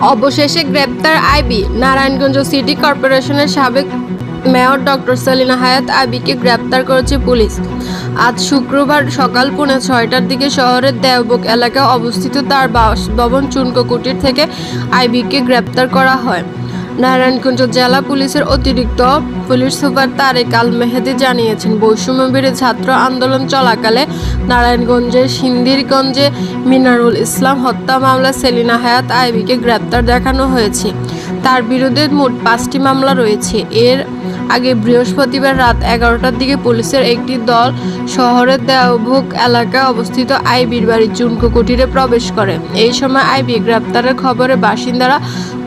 অবশেষে গ্রেপ্তার IB. Narayanganj city কর্পোরেশনের সাবেক মেয়র ডক্টর সেলিনা হায়াত আইবিকে গ্রেপ্তার করেছে পুলিশ। আজ শুক্রবার সকাল পৌনে ছয়টার দিকে শহরের দেওবক এলাকায় অবস্থিত তার বাস বাসভবন চুনকোকুটির থেকে আইবিকে গ্রেপ্তার করা হয়। নারায়ণগঞ্জ জেলা পুলিশের অতিরিক্ত পুলিশ সুপার তারেক আল মেহেদি জানিয়েছেন, বৈষম্য ছাত্র আন্দোলন চলাকালে নারায়ণগঞ্জের সিন্দিরগঞ্জে মিনারুল ইসলাম হত্যা মামলা সেলিনা হায়াত আইবিকে গ্রেপ্তার দেখানো হয়েছে। তার বিরুদ্ধে মোট পাঁচটি মামলা রয়েছে। এর আগে বৃহস্পতিবার রাত এগারোটার দিকে পুলিশের একটি দল শহরের দেওভোগ এলাকায় অবস্থিত আইবির বাড়ির চুনকো কুটিরে প্রবেশ করে। এই সময় আইবি গ্রেপ্তারের খবরে বাসিন্দারা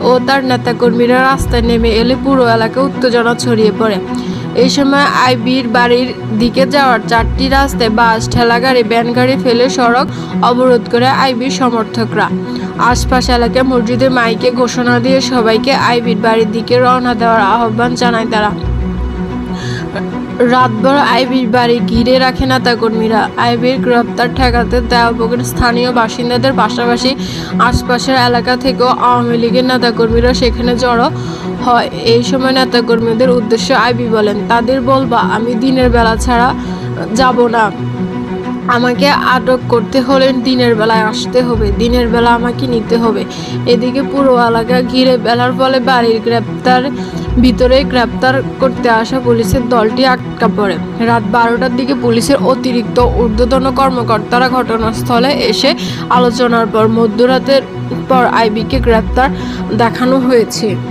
ও তার নেতাকর্মীরা রাস্তায় নেমে এলে পুরো এলাকায় উত্তেজনা ছড়িয়ে পড়ে। এই সময় আইবির বাড়ির দিকে যাওয়ার চারটি রাস্তায় বাস, ঠেলাগাড়ি ভ্যানগাড়ি ফেলে সড়ক অবরোধ করে আইবির সমর্থকরা। আশপাশ এলাকায় মসজিদের মাইকে ঘোষণা দিয়ে সবাইকে আইবির বাড়ির দিকে রওনা দেওয়ার আহ্বান জানায় তারা। রাতভর আইবির বাড়ি ঘিরে রাখে নেতাকর্মীরা। আইবির গ্রেপ্তার ঠেকাতে দেওয়াবগের স্থানীয় বাসিন্দাদের পাশাপাশি আশপাশের এলাকা থেকেও আওয়ামী লীগের নেতাকর্মীরা সেখানে জড়ো হয়। এই সময় নেতাকর্মীদের উদ্দেশ্যে আইবি বলেন, তাদের বলবা, আমি দিনের বেলা ছাড়া যাব না। আমাকে আটক করতে হলে দিনের বেলায় আসতে হবে, দিনের বেলা আমাকে নিতে হবে। এদিকে পুরো এলাকা ঘিরে বেলার ফলে বাড়ির গ্রেপ্তার, ভিতরে গ্রেপ্তার করতে আসা পুলিশের দলটি আটকা পড়ে। রাত বারোটার দিকে পুলিশের অতিরিক্ত ঊর্ধ্বতন কর্মকর্তারা ঘটনাস্থলে এসে আলোচনার পর মধ্যরাতের পর আইবিকে গ্রেপ্তার দেখানো হয়েছে।